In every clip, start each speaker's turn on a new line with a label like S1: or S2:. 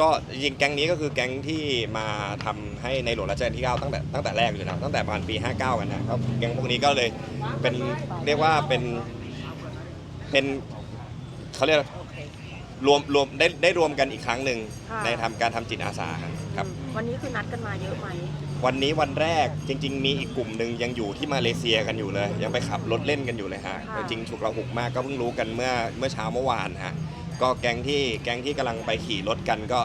S1: ก็จริงๆแก๊งนี้ก็คือแก๊งที่มาทำให้ในหลวงรัชกาลที่ 9 ตั้งแต่ตั้งแต่แรกอยู่แล้วตั้งแต่ประมาณปี 59 กันนะครับแก๊งพวกนี้ก็เลยเป็นเรียกว่าเป็นเป็นเขาเรียกรวมรวมได้ได้รวมกันอีกครั้งหนึ่ง
S2: ค่ะ
S1: ในทำการทำจิตอาสาครับ
S2: วันนี้คือนัดกันมาเยอะไหม
S1: วันนี้วันแรกจริง ๆ มีอีกกลุ่มหนึ่งยังอยู่ที่มาเลเซียกันอยู่เลย ยังไปขับรถเล่นกันอยู่เลยฮะ
S2: ค่ะ
S1: แต่จริงฉุกระหุกมากก็เพิ่งรู้กันเมื่อเมื่อเช้าเมื่อวานฮะ ก็แก๊งที่แก๊งที่กำลังไปขี่รถกันก็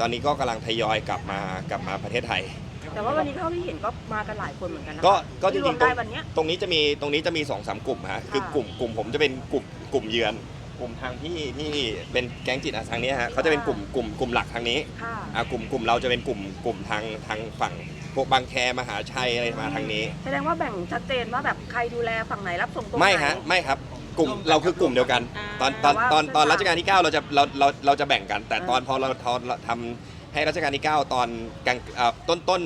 S1: ตอนนี้ก็กำลังทยอยกลับมากลับมาประเทศไทย
S2: แต่ว่าวันนี้เท่าที่เห็นก็มากันหลายคนเหมือนกันนะ
S1: ก็ก็จ
S2: ที่
S1: ริงๆ
S2: วมได้วันเนี้ย
S1: ตรงนี้จะมีตรงนี้จะมีสองสามกลุ่มฮะคือ
S2: ค่ะ
S1: กลุ่มกลุ่มผมจะเป็นกลุ่มกลุ่มเยือน กลุ่มทางที่ที่เป็นแก๊งจิตอาสาทางนี้ฮะเขาจะเป็นกลุ่มกลุ่มกลุ่มหลักทางนี้
S2: ค่ะ
S1: อ่ากลุ่มกลุ่มเราจะเป็นกลุ่มกลุ่มทางทางฝั่งพวกบางแคมหาชัยอะไรมาทางนี้
S2: แสดงว่าแบ่งชัดเจนว่าแบบใครดูแลฝั่งไหนรับส่งตรงไหน
S1: ไม่ฮะไม่ครับ กลุ่มเราคือกลุ่มเดียวกัน ตอนตอนตอนตอนรัชกาลที่ 9 เราจะเราเราเราจะแบ่งกัน แต่ตอนพอเราทอนทำให้รัชกาลที่ 9 ตอนกลางอ่าต้นต้น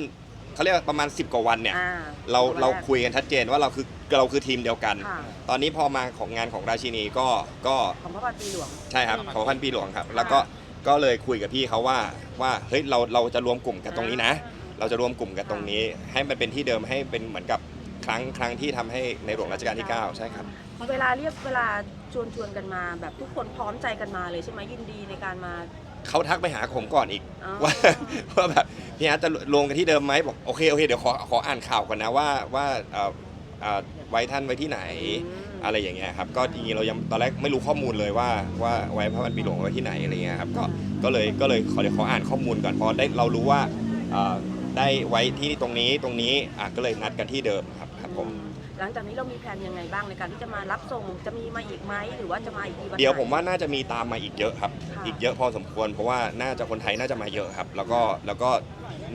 S1: เขาเรียกว่าประมาณ 10 กว่าวันเนี่ย
S2: อ่า
S1: เรา
S2: วันแก
S1: เราคุยกันชัดเจนว่าเราคือเราคือทีมเดียวกัน
S2: ค่ะ
S1: ตอนนี้พอมาของงานของราชินีก็ก็
S2: ของพระบาทปีหลวง
S1: ใช่ครับของพันปีหลวงครับ แล้วก็ก็เลยคุยกับพี่เขาว่าว่าเฮ้ยเราเราจะรวมกลุ่มกันตรงนี้นะ เราจะรวมกลุ่มกันตรงนี้ ให้มันเป็นที่เดิมให้เป็นเหมือนกับครั้งครั้งที่ทำให้ในหลวงรัชกาลที่ 9 ใช่ครับ
S2: เวลาเรียกเวลาชวนชวนกันมาแบบทุกคนพร้อมใจกันมาเลยใช่ไหมยินดีในการมา
S1: เขาทักไปหาผมก่อนอีก
S2: อ๋อ
S1: ว่าว่าแบบพี่อาร์ตจะลงกันที่เดิมไหมบอกโอเคโอเคเดี๋ยวขอขออ่านข่าวก่อนนะว่าว่าเอ่อเอ่อไว้ท่านไว้ที่ไหนอะไรอย่างเงี้ยครับก็จริงๆเรายังตอนแรกไม่รู้ข้อมูลเลยว่าว่าไว้พระพันปีหลวงไว้ที่ไหนอะไรเงี้ยครับก็ก็เลยก็เลยขอเดี๋ยวขออ่านข้อมูลก่อนเพราะได้เรารู้ว่าเอ่อได้ไว้ที่ตรงนี้ตรงนี้อะก็เลยนัดกันที่เดิมครับครับผม
S2: ห ลังจากนี้เรามีแผนยังไงบ้างในการที่จะมารับส่งจะมีมาอีกไหมหรือว่าจะมาอีกทีวันไหน
S1: เดี๋ยวผมว่าน่าจะมีตามมาอีกเยอะครับ
S2: ค่ะ
S1: อีกเยอะพอสมควร เพราะว่าน่าจะคนไทยน่าจะมาเยอะครับ แล้วก็แล้วก็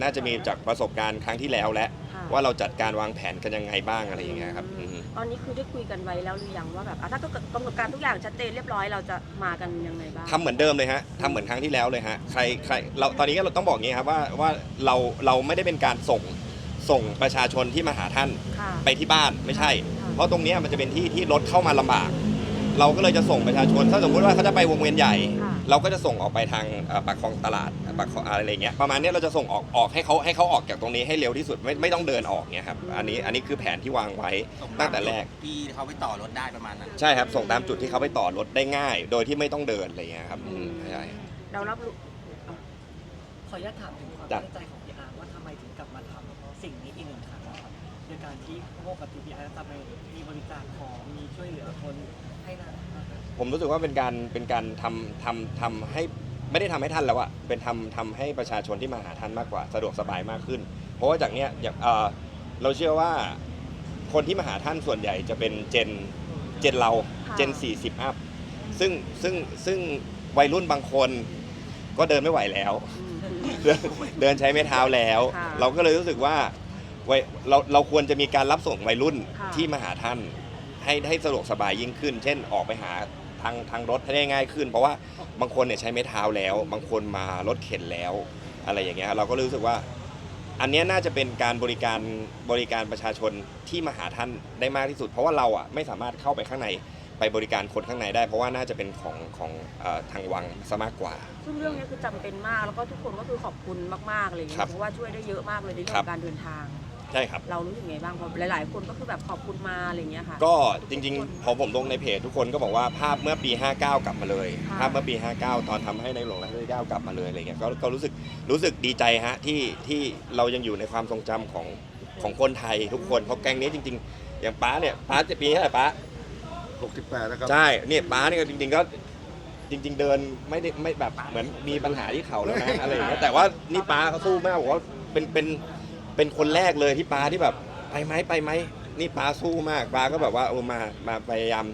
S1: น่าจะมีจากประสบการณ์ครั้งที่แล้วและ
S2: ค่ะ
S1: ว่าเราจัดการวางแผนกันยังไงบ้างอะไรอย่างเงี้ยครับอืม
S2: ตอนนี้คือได้คุยกันไว้แล้วหรือยังว่าแบบอะถ้าเกิดกำหนดการทุกอย่างชัดเจนเรียบร้อยเราจะมากันยังไงบ้าง
S1: ทำเหมือนเดิมเลยฮะทำเหมือนครั้งที่แล้วเลยฮะใครใครเราตอนนี้ก็เราต้องบอกงี้ครับว่าว่าเราเราไม่ได้เป็นการส่ง ส่งประชาชนที่มาหาท่าน
S2: ค่ะ
S1: ไปที่บ้านไม่ใช่
S2: ค่ะ
S1: เพราะตรงเนี้ยมันจะเป็นที่ที่รถเข้ามาลำบาก เราก็เลยจะส่งประชาชน ถ้าสมมุติว่าเขาจะไปวงเวียนใหญ่
S2: ค่ะ
S1: เราก็จะส่งออกไปทางเอ่อปากคลองตลาดปากคลองอะไรเงี้ยประมาณเนี้ยเราจะส่งออกออกให้เขาให้เขาออกจากตรงนี้ให้เร็วที่สุดไม่ไม่ต้องเดินออกเนี่ยครับอันนี้อันนี้คือแผนที่วางไว้ตั้งแต่แรก
S3: ที่เขาไปต่อรถได้ประมาณนั้น
S1: ใช่ครับ ส่งตามจุดที่เขาไปต่อรถได้ง่าย โดยที่ไม่ต้องเดินอะไรเงี้ยครับอืมใช่
S2: เรารับรู้
S4: ขออนุญาตถามถึงความ
S1: จ้ะ
S4: ตั้งใจของพี่อาร์ว่าทำไมถึงกลับมาทำสิ่งนี้อีกหนึ่งครั้งนะครับโดยการที่ปกติพี่อาร์ทำไมมีบริจาคของมีช่วยเหลือคนให้นะ
S1: ผมรู้สึกว่าเป็นการเป็นการทำทำทำให้ไม่ได้ทำให้ท่านแล้วอะเป็นทำทำให้ประชาชนที่มาหาท่านมากกว่า สะดวกสบายมากขึ้น เพราะว่าจากเนี้ยอย่างเอ่อเราเชื่อว่าคนที่มาหาท่านส่วนใหญ่จะเป็นเจนเจนเราเจน 40 อัพซึ่งซึ่งซึ่งวัยรุ่นบางคนก็เดินไม่ไหวแล้ว
S2: อืม
S1: เดินเดินใช้ไม้เท้าแล้ว
S2: ค่ะ
S1: เราก็เลยรู้สึกว่าวัยเราเราควรจะมีการรับส่งวัยรุ่น
S2: ค่ะ
S1: ที่มาหาท่าน ให้ให้สะดวกสบายยิ่งขึ้น เช่นออกไปหาทางทางรถให้ได้ง่ายขึ้น เพราะว่าบางคนเนี่ยใช้ไม้เท้าแล้ว บางคนมารถเข็นแล้ว อะไรอย่างเงี้ยเราก็รู้สึกว่า อันเนี้ยน่าจะเป็นการบริการบริการประชาชนที่มาหาท่านได้มากที่สุด เพราะว่าเราอะไม่สามารถเข้าไปข้างใน ไปบริการคนข้างในได้ เพราะว่าน่าจะเป็นของของเอ่อทางวังซะมากกว่า
S2: ซึ่งเรื่องนี้คือจำเป็นมากแล้วก็ทุกคนก็คือขอบคุณมากๆเลย
S1: ครับ
S2: เพราะว่าช่วยได้เยอะมากเลยในเรื่อ
S1: ครั
S2: ง
S1: บ
S2: การเดินทาง
S1: ใช่ครับ
S2: เรารู้สึกไงบ้างเพราะหลาย ๆ คนก็คือแบบขอบคุณมาอะไรอย่างเงี้ยค่ะ
S1: ก็จริงๆ พอผมลงในเพจทุกคนก็บอกว่าภาพเมื่อปี 59 กลับมาเลย
S2: ค่ะ
S1: ภาพเมื่อปี 59 ตอนทำให้ในหลวงรัชกาลที่9กลับมาเลยอะไรเงี้ยก็ก็รู้สึกรู้สึกดีใจฮะที่ที่เรายังอยู่ในความทรงจำของของคนไทยทุกคนเพราะแก๊งนี้จริง ๆ อย่างป้าเนี่ยป้าจะปีเท่าไหร่ป้า
S5: 68นะครับ
S1: ใช่เนี่ยป้าเนี่ยจริงๆก็จริง ๆ เดินไม่ได้ไม่แบบเหมือนมีปัญหาที่เข่าแล้วนะอะไรอย่างเงี้ยแต่ว่านี่ป้าเขาสู้มากบอกว่าเป็นเป็นเป็นคนแรกเลยที่ป้าที่แบบไปไหมไปไหมนี่ป้าสู้มากป้าก็แบบว่าเออมามาพยายาม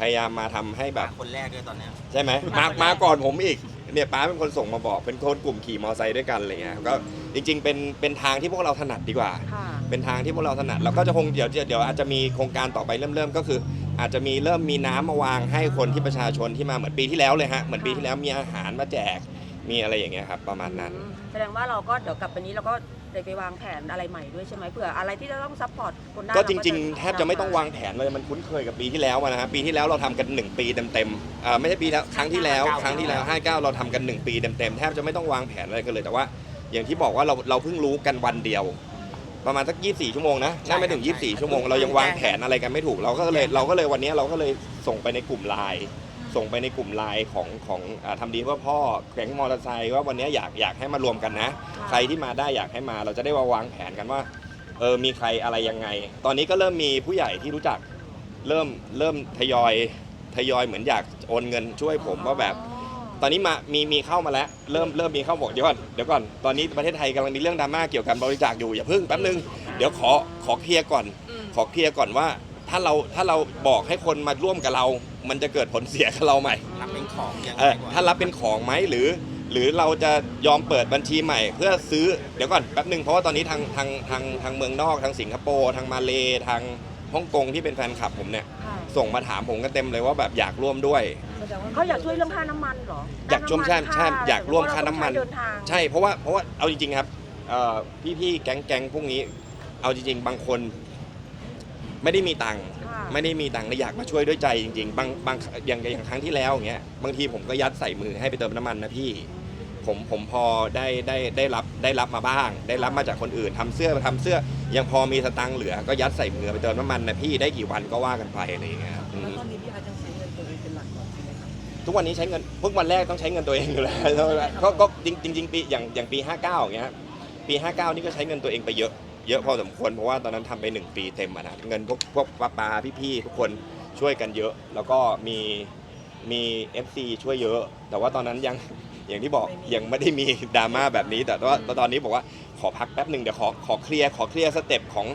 S1: พยายามมาทำให้แบบ
S3: คนแรกด้วยตอนเนี้ย
S1: ใช่ไหมมามาก่อนผมอีก เนี่ยป้าเป็นคนส่งมาบอก เป็นคนกลุ่มขี่มอไซค์ด้วยกันอะไรเงี้ย ก็จริงๆ เป็นเป็นทางที่พวกเราถนัดดีกว่า
S2: ค่ะ
S1: เป็นทางที่พวกเราถนัด เราก็จะคงเดี๋ยวเดี๋ยวเดี๋ยวอาจจะมีโครงการต่อไปเริ่มเริ่มก็คือ อาจจะมีเริ่มมีน้ำมาวางให้คนที่ประชาชนที่มาเหมือนปีที่แล้วเลยฮะ เหมือนปีที่แล้วมีอาหารมาแจก มีอะไรอย่างเงี้ยครับประมาณนั้น
S2: แสดงว่าเราก็เดี๋ยวกลับไปนี้เราก็เลยไปวางแผนอะไรใหม่ด้วยใช่ไหมเผื่ออะไรที่จะต้องซัพพอร์ตคนได้
S1: ก็
S2: เา
S1: จริงๆแทบจะไม่ต้องวางแผนเลยมันคุ้นเคยกับปีที่แล้วอะนะฮะปีที่แล้วเราทำกัน 1 ปีเต็มๆอ่าไม่ใช่ปีแล้วครั้งที่แล้ว ครั้งที่แล้ว59เราทำกัน 1 ปีเต็มๆแทบจะไม่ต้องวางแผนอะไรกันเลยแต่ว่า อย่างที่บอกว่าเราเราเพิ่งรู้กันวันเดียว ประมาณสัก 24 ชั่วโมงนะน่าไม่ถึง 24 ชั่วโมง เรายังวางแผนอะไรกันไม่ถูก เราก็เลย เราก็เลยวันนี้เราก็เลยส่งไปในกลุ่มไลน์ส่งไปในกลุ่มไลน์ของของอ่าทำดีเพื่อพ่อแก๊งมอเตอร์ไซค์ว่าวันนี้อยากอยากให้มารวมกันนะ
S2: ค่ะ
S1: ใครที่มาได้อยากให้มา เราจะได้มาวางแผนกันว่าเออมีใครอะไรยังไง ตอนนี้ก็เริ่มมีผู้ใหญ่ที่รู้จักเริ่มเริ่มทยอยทยอยเหมือนอยากโอนเงินช่วยผมว่าแบบ ตอนนี้มามีมีเข้ามาแล้ว เริ่มเริ่มมีเข้าบอกเดี๋ยวก่อนเดี๋ยวก่อนตอนนี้ประเทศไทยกำลังมีเรื่องดราม่าเกี่ยวกับบริจาคอยู่อย่าเพิ่งแป๊บนึงเดี๋ยวขอขอเคลียร์ก่อนขอเคลียร์ก่อนว่า ถ้าเราถ้าเราบอกให้คนมาร่วมกับเรา มันจะเกิดผลเสียกับเราไหม
S3: รับเป็นของยัง
S1: เอ
S3: ไง
S1: อถ้ารับเป็นของไหมหรือ หรือเราจะยอมเปิดบัญชีใหม่ เพื่อซื้อเดี๋ยวก่อนแป๊บหนึ่งเพราะว่าตอนนี้ทางทางทางทางเมืองนอกทางสิงคโปร์ทางมาเลทางฮ่องกงที่เป็นแฟนคลับผมเนี่ย
S2: ค่ะ
S1: ส่งมาถามผมกันเต็มเลยว่าแบบอยากร่วมด้วย
S4: แสดงว่า
S2: เขาอยากช่วยเรื่องค่าน้ำมันเหรอ
S1: อยากช่วยใช่ใช่
S2: ค่
S1: อยากร่วมค่าน้ำมัน
S2: เดินทาง
S1: ใช่เพราะว่าเพราะว่าเอาจริงๆครับเอ่อพี่ๆแก๊งแก๊งพวกนี้ เอาจริง ๆ บางคน ไม่ได้มีตังค์
S2: ค่ะ
S1: ไม่ได้มีตังค์และอยากมาช่วยด้วยใจจริง ๆ บางบางอย่างอย่างครั้งที่แล้วอย่างเงี้ยบางทีผมก็ยัดใส่มือให้ไปเติมน้ำมันนะพี่ ผมผมพอได้ได้ได้รับได้รับมาบ้าง ได้รับมาจากคนอื่นทำเสื้อทำเสื้อยังพอมีสตังค์เหลือก็ยัดใส่มือไปเติมน้ำมันนะพี่ได้กี่วันก็ว่ากันไปอะไรอย่างเงี้ยครับอื
S4: แล้ว
S1: ม
S4: ตอนนี้พี่อาร์ตยังใช้เงินตัวเองเป็นหลักก่อนใช่ไหมครับ
S1: ทุกวันนี้ใช้เงินพวกวันแรกต้องใช้เงินตัวเองอยู่แล้วก็ก็จริงจริงๆปีอย่างอย่างปี 59อย่างเงี้ยปี 59 นี่ก็ใช้เงินตัวเองไปเยอะเยอะพอสมควรเพราะว่าตอนนั้นทำไป1ปีเต็มอะนะเงินพวกพวกป้าปาพี่ๆทุกคนช่วยกันเยอะ แล้วก็มีมี FC ช่วยเยอะ แต่ว่าตอนนั้นยัง อย่างที่บอกยังไม่ได้มีดราม่าแบบนี้ แต่ว่าตอนนี้บอกว่าขอพักแป๊บหนึ่งเดี๋ยวขอขอเคลียร์ขอเคลียร์สเต็ปของ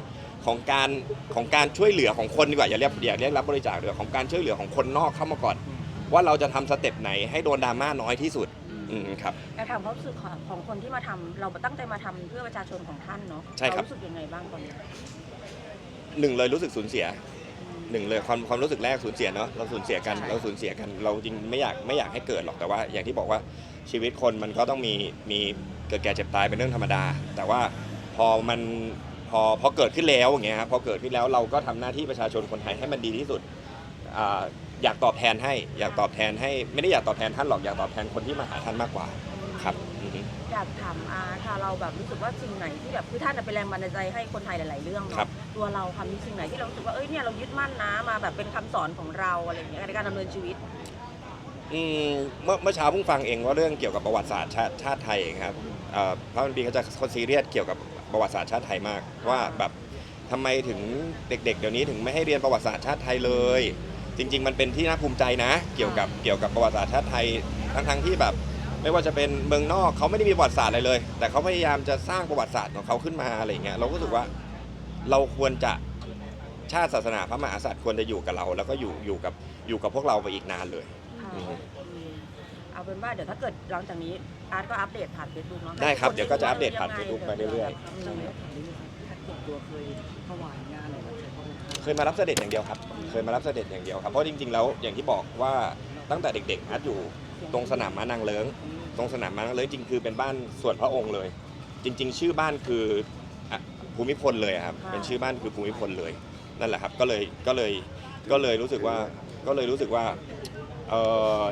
S1: ของการของการช่วยเหลือของคนดีกว่าอย่าเรียกอย่าเรียกรับบริจาคเดี๋ยวของการช่วยเหลือของคนนอกเข้ามาก่อน ว่าเราจะทำสเต็ปไหนให้โดนดราม่าน้อยที่สุด อืมครับ
S2: แต่ถามความรู้สึกของของคนที่มาทำเราตั้งใจมาทำเพื่อประชาชนของท่านเนาะ
S1: ใช่ครับ
S2: เารู้สึกยังไงบ้างตอนนี้
S1: หนึ่งเลยรู้สึกสูญเสีย หนึ่งเลยความความรู้สึกแรกสูญเสียเนาะเราสูญเสียกัน
S2: ใช่
S1: เราสูญเสียกัน เราจริงไม่อยากไม่อยากให้เกิดหรอกแต่ว่า อย่างที่บอกว่าชีวิตคนมันก็ต้องมีมีเกิดแก่เจ็บตายเป็นเรื่องธรรมดา แต่ว่าพอมันพอพอเกิดขึ้นแล้วอย่างเงี้ยครับพอเกิดขึ้นแล้วเราก็ทำหน้าที่ประชาชนคนไทยให้มันดีที่สุดอ่าอยากตอบแทนให้อยากตอบแทนให้ไม่ได้อยากตอบแทนท่านหรอกอยากตอบแทนคนที่มาหาท่านมากกว่าครับอือฮึ
S2: อยากถามอาร์ตค่ะเราแบบรู้สึกว่าสิ่งไหนที่แบบคือท่านน่ะเป็นแรงบันดาลใจให้คนไทยหลาย ๆ เรื่อง
S1: ครั
S2: เนาะ
S1: บ
S2: ตัวเราค่ะมีสิ่งไหนที่เรารู้สึกว่าเอ้ยเนี่ยเรายึดมั่นนะมาแบบเป็นคำสอนของเราอะไรอย่างเงี้ยในการดำเนินชีวิต
S1: อืมเมื่อเมื่อเช้าเพิ่งฟังเองว่าเรื่องเกี่ยวกับประวัติศาสตร์ชาติชาติไทยครับเอ่อพระมันปีเขาจะคอนซีเรียสเกี่ยวกับประวัติศาสตร์ชาติไทยมาก ว่าแบบทำไมถึงเด็ก ๆ เดี๋ยวนี้ถึงไม่ให้เรียนประวัติศาสตร์ชาติไทยเลย จริง ๆ มันเป็นที่น่าภูมิใจนะ เกี่ยวกับเกี่ยวกับประวัติศาสตร์ชาติไทยทั้งๆที่แบบ ไม่ว่าจะเป็นเมืองนอกเขาไม่ได้มีประวัติศาสตร์อะไรเลย แต่เขาพยายามจะสร้างประวัติศาสตร์ของเขาขึ้นมาอะไรอย่างเงี้ยเราก็รู้สึกว่าเราควรจะชาติศาสนาพระมหากษัตริย์ควรจะอยู่กับเรา แล้วก็อยู่อยู่กับอยู่กับพวกเราไปอีกนานเลย
S2: ค่ะ
S1: อืม
S2: อืมเอาเป็นว่าเดี๋ยวถ้าเกิดหลังจากนี้อาร์ตก็อัปเดตผ่านเฟซบุ๊กเนาะ
S1: ได้ครับ
S2: ให้
S1: เดี๋ยวก็จะอัปเดตผ่าน
S2: ยังไง
S1: Facebook ไปเรื่อย
S2: ๆ
S4: ตอนนี้ถามนิดนึงครับแพทย์ส่วนตัวเคยถวายงานอะไรรับใช้พระองค์ท่าน
S1: เคยมารับเสด็จอย่างเดียวครับ เคยมารับเสด็จอย่างเดียวครับ เพราะจริงๆ แล้วอย่างที่บอกว่าตั้งแต่เด็กๆอาร์ตอยู่ ตรงสนามม้านางเลิ้งตรงสนามม้านางเลิ้งจริงคือเป็นบ้านส่วนพระองค์เลย จริง ๆ ชื่อบ้านคืออะภูมิพลเลยครับเป็นชื่อบ้านคือภูมิพลเลยนั่นแหละครับก็เลยก็เลยก็เลยรู้สึกว่าก็เลยรู้สึกว่าเออ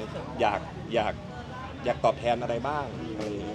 S1: อยากอยากอยากตอบแทนอะไรบ้างอะไรอย่างเงี้ย